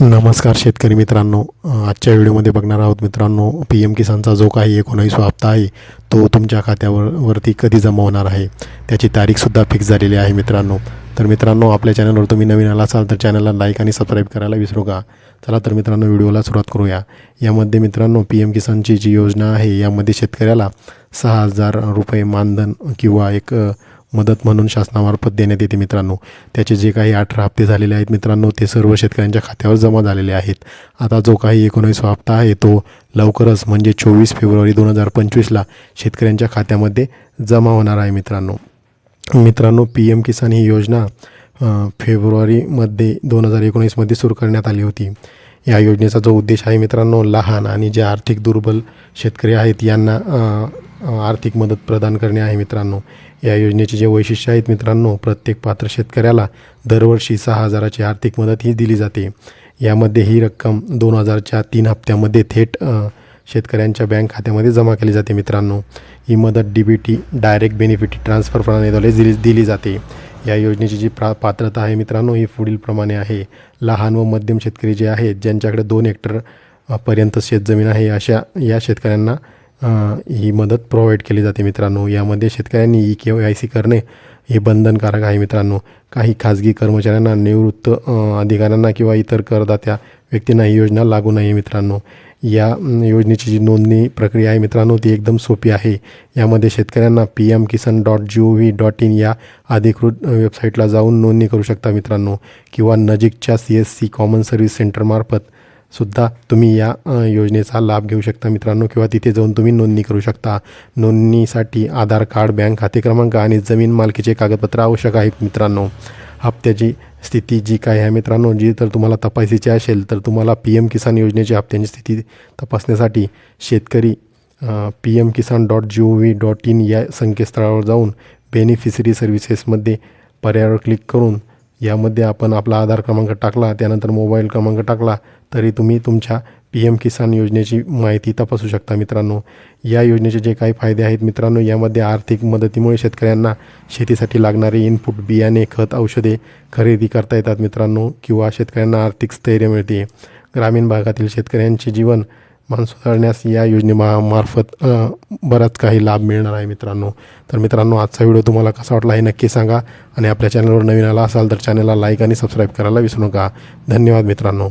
नमस्कार शेतकरी मित्रांनो. आजच्या व्हिडिओमध्ये बघणार आहोत मित्रांनो पी एम किसानचा जो काही एकोणावीसवा हप्ता आहे तो तुमच्या खात्यावर वरती कधी जमा होणार आहे? त्याची तारीखसुद्धा फिक्स झालेली आहे मित्रांनो. तर मित्रांनो आपल्या चॅनलवर तुम्ही नवीन आला असाल तर चॅनलला लाईक आणि सबस्क्राईब करायला विसरू का चला तर मित्रांनो व्हिडिओला सुरुवात करूया. यामध्ये मित्रांनो पी एम किसानची जी योजना आहे यामध्ये शेतकऱ्याला सहा हजार रुपये मानधन किंवा एक मदत म्हणून शासनामार्फत देण्यात येते मित्रांनो. त्याचे जे काही अठरा हप्ते झालेले आहेत मित्रांनो ते सर्व शेतकऱ्यांच्या खात्यावर जमा झालेले आहेत. आता जो काही एकोणावीसवा हप्ता आहे तो लवकरच म्हणजे चोवीस फेब्रुवारी दोन हजार पंचवीसला शेतकऱ्यांच्या खात्यामध्ये जमा होणार आहे मित्रांनो. मित्रांनो पी एम किसान ही योजना फेब्रुवारीमध्ये दोन हजार एकोणीसमध्ये सुरू करण्यात आली होती. या योजनेचा जो उद्देश आहे मित्रांनो लहान आणि जे आर्थिक दुर्बल शेतकरी आहेत यांना आर्थिक मदत प्रदान करणे आहे मित्रांनो. या योजनेचे जे वैशिष्ट्य आहेत मित्रांनो प्रत्येक पात्र शेतकऱ्याला दरवर्षी सहा हजाराची आर्थिक मदत ही दिली जाते. यामध्ये ही रक्कम दोन हजारच्या तीन हप्त्यामध्ये थेट शेतकऱ्यांच्या बँक खात्यामध्ये जमा केली जाते मित्रांनो. ही मदत D B T direct benefit transfer प्रणालीद्वारे दिली दिली जाते. या योजनेची जी प्रा पात्रता आहे मित्रांनो ही पुढीलप्रमाणे आहे. लहान व मध्यम शेतकरी जे आहेत ज्यांच्याकडे दोन हेक्टर पर्यंत शेतजमीन आहे अशा या शेतकऱ्यांना ही मदत प्रोव्हाइड केली जाते मित्रांनो. यामध्ये शेतकऱ्यांनी ई के आय सी करणे हे बंधनकारक आहे मित्रांनो. काही खाजगी कर्मचाऱ्यांना निवृत्त अधिकाऱ्यांना किंवा इतर करदात्या व्यक्तींना ही योजना लागू नाही मित्रांनो. या योजनेची जी नोंदणी प्रक्रिया आहे मित्रांनो ती एकदम सोपी आहे. यामध्ये शेतकऱ्यांना P M Kisan dot G O V dot in या अधिकृत वेबसाईटला जाऊन नोंदणी करू शकता मित्रांनो. किंवा नजीकच्या C S C common service सेंटरमार्फत सुद्धा तुम्ही या योजनेचा लाभ घेऊ शकता मित्रांनो किंवा तिथे जाऊन तुम्ही नोंदणी करू शकता. नोंदणीसाठी आधार कार्ड बँक खाते क्रमांक आणि जमीन मालकीचे कागदपत्र आवश्यक आहेत मित्रांनो. हप्त्याची स्थिती जी काय आहे मित्रांनो जी तर तुम्हाला तपासायची असेल तर तुम्हाला पी एम किसान योजनेची हप्त्यांची स्थिती तपासण्यासाठी शेतकरी P M Kisan dot G O V dot in या संकेतस्थळावर जाऊन बेनिफिशरी सर्व्हिसेसमध्ये पर्यायावर क्लिक करून यामध्ये आपण आपला आधार क्रमांक टाकला त्यानंतर मोबाईल क्रमांक टाकला तरी तुम्ही तुमच्या पी एम किसान योजनेची माहिती तपासू शकता मित्रांनो. या योजनेचे जे काही फायदे आहेत मित्रांनो यामध्ये आर्थिक मदतीमुळे शेतकऱ्यांना शेतीसाठी लागणारे इनपुट बियाणे खत औषधे खरेदी करता येतात मित्रांनो किंवा शेतकऱ्यांना आर्थिक स्थैर्य मिळते. ग्रामीण भागातील शेतकऱ्यांचे जीवन मान सुधारण्यास या योजनेमा मार्फत बराच काही लाभ मिळणार आहे मित्रांनो. तर मित्रांनो आजचा व्हिडिओ तुम्हाला कसा वाटला हे नक्की सांगा आणि आपल्या चॅनलवर नवीन आला असाल तर चॅनलला लाईक आणि सबस्क्राईब करायला विसरू नका. धन्यवाद मित्रांनो.